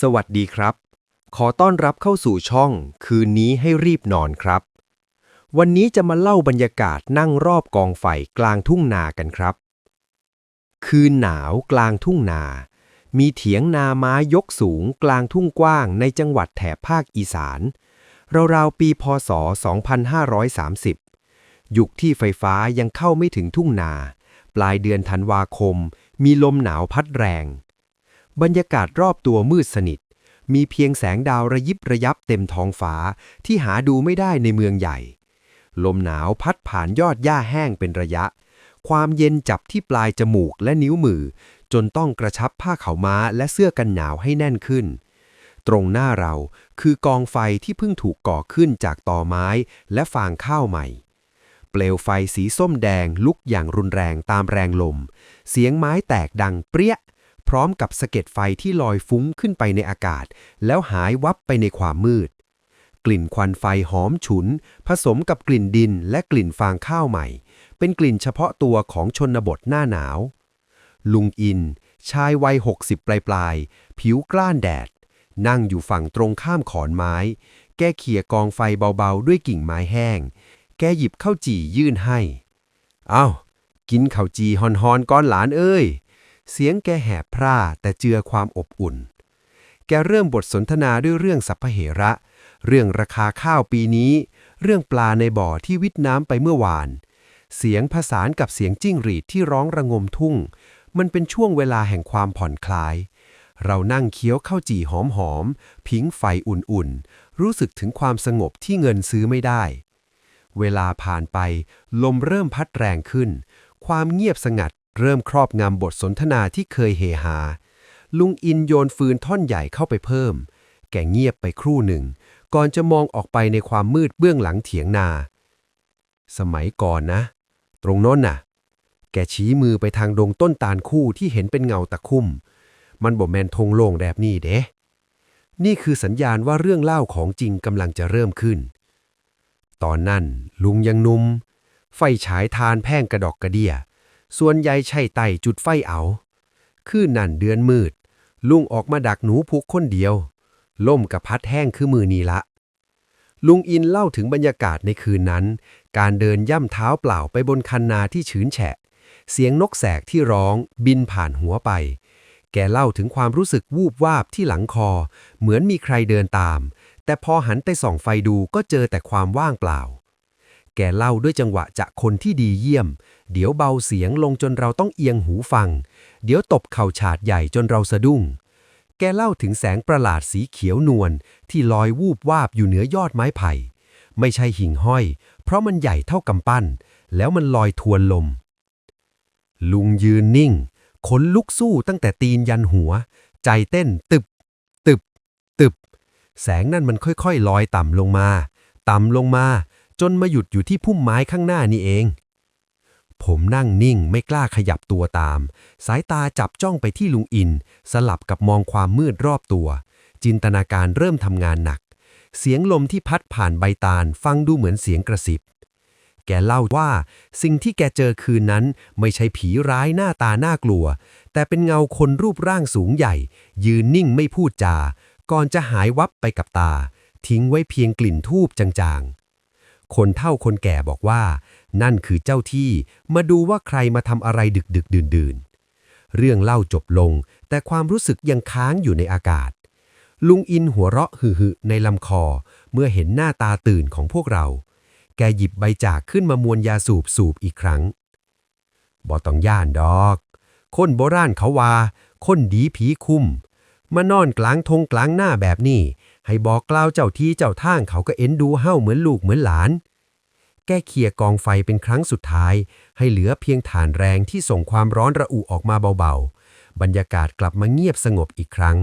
สวัสดีครับ ขอต้อนรับเข้าสู่ช่อง คืนนี้ให้รีบนอนครับ วันนี้จะมาเล่าบรรยากาศนั่งรอบกองไฟกลางทุ่งนากันครับ คืนหนาวกลางทุ่งนา มีเถียงนาไม้ยกสูงกลางทุ่งกว้างในจังหวัดแถบภาคอีสานราวๆปีพศ 2530 ยุคที่ไฟฟ้ายังเข้าไม่ถึงทุ่งนา ปลายเดือนธันวาคม มีลมหนาวพัดแรง บรรยากาศรอบตัวมืดสนิท มีเพียงแสงดาวระยิบระยับเต็มท้องฟ้าที่หาดูไม่ได้ในเมืองใหญ่ ลมหนาวพัดผ่านยอดหญ้าแห้งเป็นระยะ ความเย็นจับที่ปลายจมูกและนิ้วมือ จนต้องกระชับผ้าขาวม้าและเสื้อกันหนาวให้แน่นขึ้น ตรงหน้าเราคือกองไฟที่เพิ่งถูกก่อขึ้นจากตอไม้และฟางข้าวใหม่เปลวไฟสีส้มแดงลุกอย่างรุนแรงตามแรงลม เสียงไม้แตกดังเปรี้ย ร้อมกับสะเก็ดไฟที่ลอยฟุ้งขึ้นไปในอากาศ แล้วหายวับไปในความมืด กลิ่นควันไฟหอมฉุน ผสมกับกลิ่นดินและกลิ่นฟางข้าวใหม่ เป็นกลิ่นเฉพาะตัวของชนบทหน้าหนาว ลุงอิน ชายวัยหกสิบปลายๆผิวกล้านแดด นั่งอยู่ฝั่งตรงข้ามขอนไม้ แกเขี่ยกองไฟเบาๆ ด้วยกิ่งไม้แห้ง แกหยิบข้าวจี่ยื่นให้ เอา้ากินข้าวจีฮอนๆก้อนหลานเอ้ย เสียงแกแหบพร่าแต่เจือความอบอุ่น แกเริ่มบทสนทนาด้วยเรื่องสัพพเหระ เรื่องราคาข้าวปีนี้ เรื่องปลาในบ่อที่วิทน้ำไปเมื่อวาน เสียงผสานกับเสียงจิ้งหรีดที่ร้องระงมทุ่ง มันเป็นช่วงเวลาแห่งความผ่อนคลาย เรานั่งเคี้ยวข้าวจี่หอมๆผิงไฟอุ่นๆ รู้สึกถึงความสงบที่เงินซื้อไม่ได้ เวลาผ่านไป ลมเริ่มพัดแรงขึ้นความเงียบสงัด เริ่มครอบงำบทสนทนาที่เคยเฮฮา ลุงอินโยนฟืนท่อนใหญ่เข้าไปเพิ่ม แกเงียบไปครู่หนึ่ง ก่อนจะมองออกไปในความมืดเบื้องหลังเถียงนา สมัยก่อนนะ ตรงโน้นน่ะ แกชี้มือไปทางดงต้นตาลคู่ที่เห็นเป็นเงาตะคุ่ม มันบ่แมนทงโล่งแบบนี้เด้ นี่คือสัญญาณว่าเรื่องเล่าของจริงกำลังจะเริ่มขึ้น ตอนนั้นลุงยังนุ่ม ไฟฉายทานแพ่งกระดอกกระเดีย ส่วนใหญ่ใช่ไต่จุดไฟเอา คืนนั่นเดือนมืด ลุงออกมาดักหนูพุกคนเดียว ล่มกับพัดแห้งคือมือนีละ ลุงอินเล่าถึงบรรยากาศในคืนนั้น การเดินย่ำเท้าเปล่าไปบนคันนาที่ชื้นแฉะ เสียงนกแสกที่ร้องบินผ่านหัวไป แกเล่าถึงความรู้สึกวูบวาบที่หลังคอ เหมือนมีใครเดินตาม แต่พอหันไปส่องไฟดูก็เจอแต่ความว่างเปล่า แกเล่าด้วยจังหวะจะคนที่ดีเยี่ยม เดี๋ยวเบาเสียงลงจนเราต้องเอียงหูฟัง เดี๋ยวตบเข่าฉาดใหญ่จนเราสะดุ้ง แกเล่าถึงแสงประหลาดสีเขียวนวลที่ลอยวูบวาบอยู่เหนือยอดไม้ไผ่ ไม่ใช่หิ่งห้อย เพราะมันใหญ่เท่ากำปั้น แล้วมันลอยทวนลม ลุงยืนนิ่ง ขนลุกสู้ตั้งแต่ตีนยันหัว ใจเต้นตึบ ตึบ ตึบ แสงนั่นมันค่อยๆลอยต่ำลงมา ต่ำลงมา จนมาหยุดอยู่ที่พุ่มไม้ข้างหน้านี่เอง ผมนั่งนิ่งไม่กล้าขยับตัวตาม สายตาจับจ้องไปที่ลุงอิน สลับกับมองความมืดรอบตัว จินตนาการเริ่มทำงานหนัก เสียงลมที่พัดผ่านใบตาลฟังดูเหมือนเสียงกระซิบ แกเล่าว่า สิ่งที่แกเจอคืนนั้นไม่ใช่ผีร้ายหน้าตาน่ากลัว แต่เป็นเงาคนรูปร่างสูงใหญ่ ยืนนิ่งไม่พูดจา ก่อนจะหายวับไปกับตา ทิ้งไว้เพียงกลิ่นทูบจางๆ คนเฒ่าคนแก่บอกว่า นั่นคือเจ้าที่มาดูว่าใครมาทำอะไรดึกดึกดื่นดื่นเรื่องเล่าจบลง แต่ความรู้สึกยังค้างอยู่ในอากาศ ลุงอินหัวเราะหึ่ๆในลำคอ เมื่อเห็นหน้าตาตื่นของพวกเรา แกหยิบใบจากขึ้นมามวนยาสูบสูบอีกครั้งบ่ต้องย่านดอก คนโบราณเขาว่า คนดีผีคุ้ม มานอนกลางทงกลางหน้าแบบนี้ ให้บอกกล่าวเจ้าที่เจ้าทางเขาก็เอ็นดูเฮ้าเหมือนลูกเหมือนหลาน แก้เขี่ยกองไฟเป็นครั้งสุดท้าย ให้เหลือเพียงฐานแรงที่ส่งความร้อนระอุออกมาเบาๆ บรรยากาศกลับมาเงียบสงบอีกครั้ง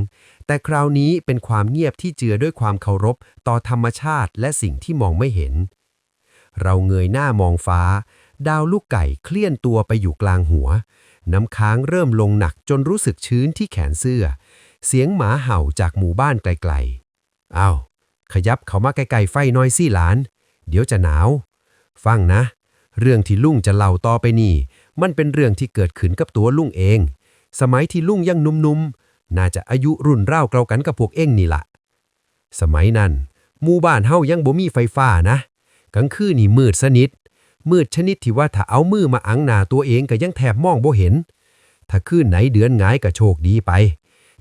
แต่คราวนี้เป็นความเงียบที่เจือด้วยความเคารพ ต่อธรรมชาติและสิ่งที่มองไม่เห็น เราเงยหน้ามองฟ้า ดาวลูกไก่เคลื่อนตัวไปอยู่กลางหัว น้ำค้างเริ่มลงหนักจนรู้สึกชื้นที่แขนเสื้อ เสียงหมาเห่าจากหมู่บ้านไกลๆ อ้าว ขยับเขามาใกล้ๆไฟน้อยสิหลาน เดี๋ยวจะหนาว ฟังนะ เรื่องที่ลุงจะเล่าต่อไปนี่ มันเป็นเรื่องที่เกิดขึ้นกับตัวลุงเอง สมัยที่ลุงยังหนุ่มๆ น่าจะอายุรุ่นราวเกลากันกับพวกเอ็งนี่ละสมัยนั้นหมู่บ้านเฮายังบ่มีไฟฟ้านะ กลางคืนนี่มืดสนิท มืดชนิดที่ว่าถ้าเอามือมาอังหน้าตัวเองก็ยังแทบมองบ่เห็น ถ้าคืนไหนเดือนหงายก็โชคดีไป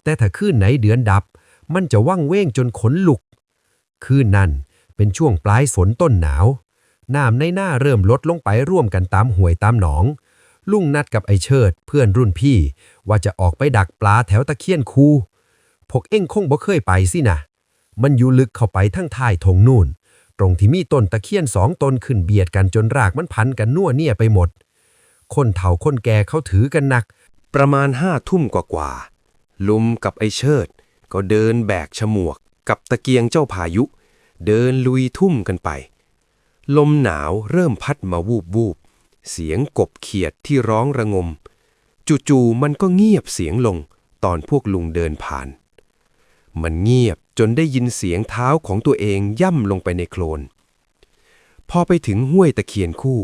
แต่ถ้าคืนไหนเดือนดับ มันจะว่างเว้งจนขนลุก คืนนั้นเป็นช่วงปลายฝนต้นหนาว น้ำในหน้าเริ่มลดลงไปร่วมกันตามห้วยตามหนอง ลุงนัดกับไอเชิดเพื่อนรุ่นพี่ ว่าจะออกไปดักปลาแถวตะเคียนคูพวกเอ็งคงบ่เคยไปสินะมันอยู่ลึกเข้าไปทั้งท้ายทงนู่น ตรงที่มีต้นตะเคียนสองต้นขึ้นเบียดกันจนรากมันพันกันนัวเนี่ยไปหมด คนเฒ่าคนแก่เขาถือกันหนัก ประมาณห้าทุ่มกว่าๆลุมกับไอเชิด ก็เดินแบกฉมวกกับตะเกียงเจ้าพายุ เดินลุยทุ่มกันไป ลมหนาวเริ่มพัดมาวูบวูบเสียงกบเขียดที่ร้องระงม จู่ๆมันก็เงียบเสียงลงตอนพวกลุงเดินผ่าน มันเงียบจนได้ยินเสียงเท้าของตัวเองย่ำลงไปในโคลน พอไปถึงห้วยตะเคียนคู่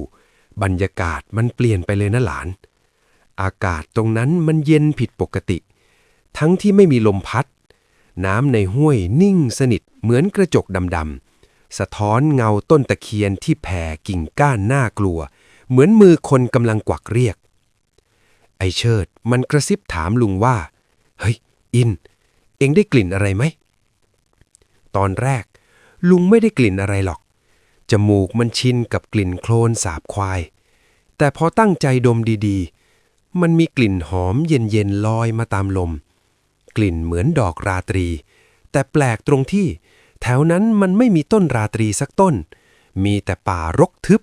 บรรยากาศมันเปลี่ยนไปเลยนะหลาน อากาศตรงนั้นมันเย็นผิดปกติ ทั้งที่ไม่มีลมพัด น้ำในห้วยนิ่งสนิทเหมือนกระจกดำๆ สะท้อนเงาต้นตะเคียนที่แผ่กิ่งก้านน่ากลัว เหมือนมือคนกำลังกวักเรียก ไอเชิดมันกระซิบถามลุงว่า เฮ้ย อิน เอ็งได้กลิ่นอะไรไหม ตอนแรก ลุงไม่ได้กลิ่นอะไรหรอก จมูกมันชินกับกลิ่นโคลนสาบควาย แต่พอตั้งใจดมดีๆ มันมีกลิ่นหอมเย็นๆลอยมาตามลม กลิ่นเหมือนดอกราตรี แต่แปลกตรงที่ แถวนั้นมันไม่มีต้นราตรีสักต้น มีแต่ป่ารกทึบ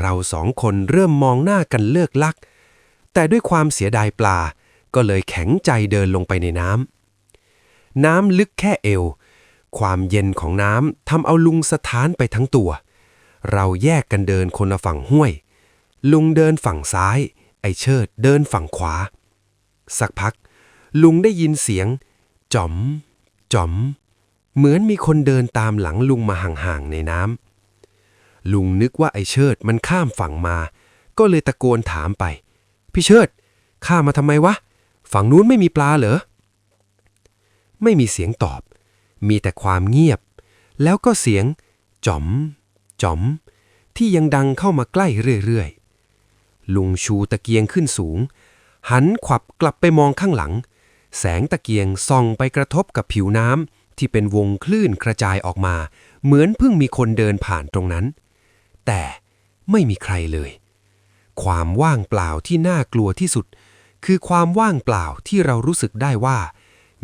เราสองคนเริ่มมองหน้ากันเลิกลัก แต่ด้วยความเสียดายปลาก็เลยแข็งใจเดินลงไปในน้ำน้ำลึกแค่เอว ความเย็นของน้ำทำเอาลุงสะท้านไปทั้งตัว เราแยกกันเดินคนละฝั่งห้วย ลุงเดินฝั่งซ้าย ไอเชิดเดินฝั่งขวา สักพัก ลุงได้ยินเสียงจ๋อมจ๋อม เหมือนมีคนเดินตามหลังลุงมาห่างๆในน้ำลุงนึกว่าไอ้เชิดมันข้ามฝั่งมา ก็เลยตะโกนถามไป พี่เชิดข้ามมาทำไมวะ ฝั่งนู้นไม่มีปลาเหรอ ไม่มีเสียงตอบ มีแต่ความเงียบ แล้วก็เสียงจ๋อมจ๋อม ที่ยังดังเข้ามาใกล้เรื่อยๆ ลุงชูตะเกียงขึ้นสูง หันขวับกลับไปมองข้างหลัง แสงตะเกียงส่องไปกระทบกับผิวน้ำที่เป็นวงคลื่นกระจายออกมา เหมือนเพิ่งมีคนเดินผ่านตรงนั้น แต่ไม่มีใครเลย ความว่างเปล่าที่น่ากลัวที่สุด คือความว่างเปล่าที่เรารู้สึกได้ว่า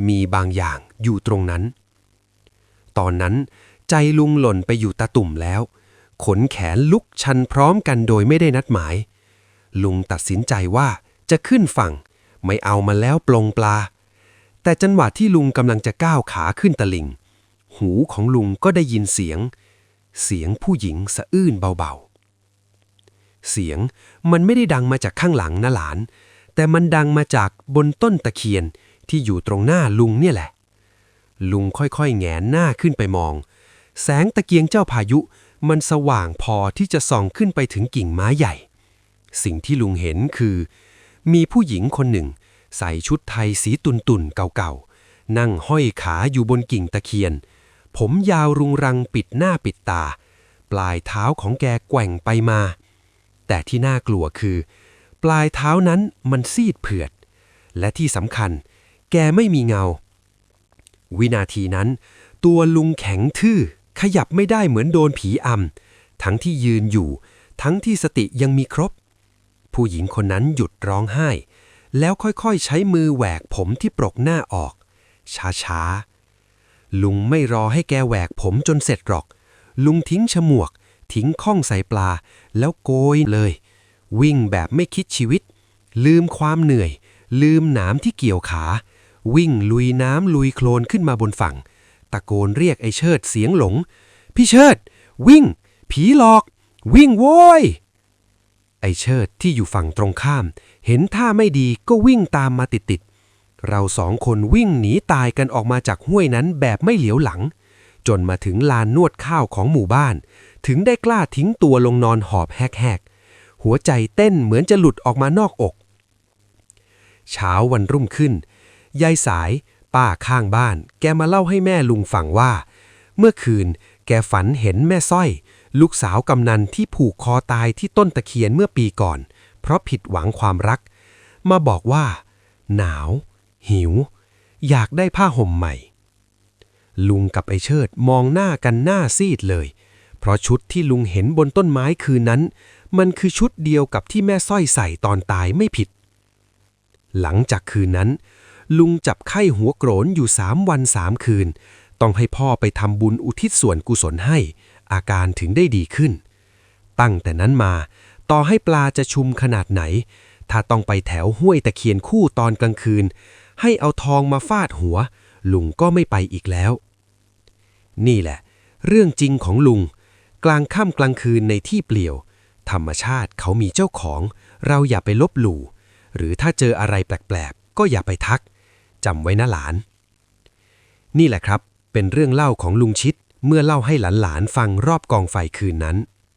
มีบางอย่างอยู่ตรงนั้น ตอนนั้นใจลุงหล่นไปอยู่ตาตุ่มแล้ว ขนแขนลุกชันพร้อมกันโดยไม่ได้นัดหมาย ลุงตัดสินใจว่าจะขึ้นฝั่ง ไม่เอามาแล้วปลงปลา แต่จังหวะที่ลุงกำลังจะก้าวขาขึ้นตะลิง หูของลุงก็ได้ยินเสียง เสียงผู้หญิงสะอื้นเบาๆ เสียงมันไม่ได้ดังมาจากข้างหลังนะหลาน แต่มันดังมาจากบนต้นตะเคียนที่อยู่ตรงหน้าลุงเนี่ยแหละ ลุงค่อยๆแงนหน้าขึ้นไปมอง แสงตะเกียงเจ้าพายุมันสว่างพอที่จะส่องขึ้นไปถึงกิ่งไม้ใหญ่ สิ่งที่ลุงเห็นคือ มีผู้หญิงคนหนึ่ง ใส่ชุดไทยสีตุ่นๆเก่าๆ นั่งห้อยขาอยู่บนกิ่งตะเคียน ผมยาวรุงรังปิดหน้าปิดตา ปลายเท้าของแกแกว่งไปมา แต่ที่น่ากลัวคือ ปลายเท้านั้นมันซีดเผือด และที่สำคัญ แกไม่มีเงา วินาทีนั้น ตัวลุงแข็งทื่อขยับไม่ได้เหมือนโดนผีอำทั้งที่ยืนอยู่ ทั้งที่สติยังมีครบ ผู้หญิงคนนั้นหยุดร้องไห้ แล้วค่อยๆใช้มือแหวกผมที่ปรกหน้าออก ช้าๆ ลุงไม่รอให้แกแหวกผมจนเสร็จหรอก ลุงทิ้งฉมวก ทิ้งข้องใส่ปลา แล้วโกยเลย วิ่งแบบไม่คิดชีวิต ลืมความเหนื่อย ลืมหนามที่เกี่ยวขา วิ่งลุยน้ำลุยโคลนขึ้นมาบนฝั่ง ตะโกนเรียกไอ้เชิดเสียงหลง พี่เชิด วิ่ง ผีหลอก วิ่งโว้ยไอ้เชิดที่อยู่ฝั่งตรงข้าม เห็นท่าไม่ดีก็วิ่งตามมาติดๆ เราสองคนวิ่งหนีตายกันออกมาจากห้วยนั้นแบบไม่เหลียวหลัง จนมาถึงลานนวดข้าวของหมู่บ้าน ถึงได้กล้าทิ้งตัวลงนอนหอบแหกๆ หัวใจเต้นเหมือนจะหลุดออกมานอกอก เช้าวันรุ่งขึ้น ยายสาย ป้าข้างบ้าน แกมาเล่าให้แม่ลุงฟังว่า เมื่อคืนแกฝันเห็นแม่สร้อย ลูกสาวกำนันที่ผูกคอตายที่ต้นตะเคียนเมื่อปีก่อนเราะผิดหวังความรัก มาบอกว่า หนาว หิว อยากได้ผ้าห่มใหม่ ลุงกับไอเชิดมองหน้ากันหน้าซีดเลย เพราะชุดที่ลุงเห็นบนต้นไม้คืนนั้น มันคือชุดเดียวกับที่แม่สร้อยใส่ตอนตายไม่ผิด หลังจากคืนนั้น ลุงจับไข้หัวโกรนอยู่สามวันสามคืน ต้องให้พ่อไปทำบุญอุทิศส่วนกุศลให้ อาการถึงได้ดีขึ้น ตั้งแต่นั้นมา ต่อให้ปลาจะชุมขนาดไหน ถ้าต้องไปแถวห้วยตะเคียนคู่ตอนกลางคืน ให้เอาทองมาฟาดหัว ลุงก็ไม่ไปอีกแล้ว นี่แหละ เรื่องจริงของลุง กลางค่ำกลางคืนในที่เปลี่ยว ธรรมชาติเขามีเจ้าของ เราอย่าไปลบหลู่ หรือถ้าเจออะไรแปลกๆ ก็อย่าไปทักจำไว้นะหลาน นี่แหละครับ เป็นเรื่องเล่าของลุงชิดเมื่อเล่าให้หลานๆฟังรอบกองไฟคืนนั้น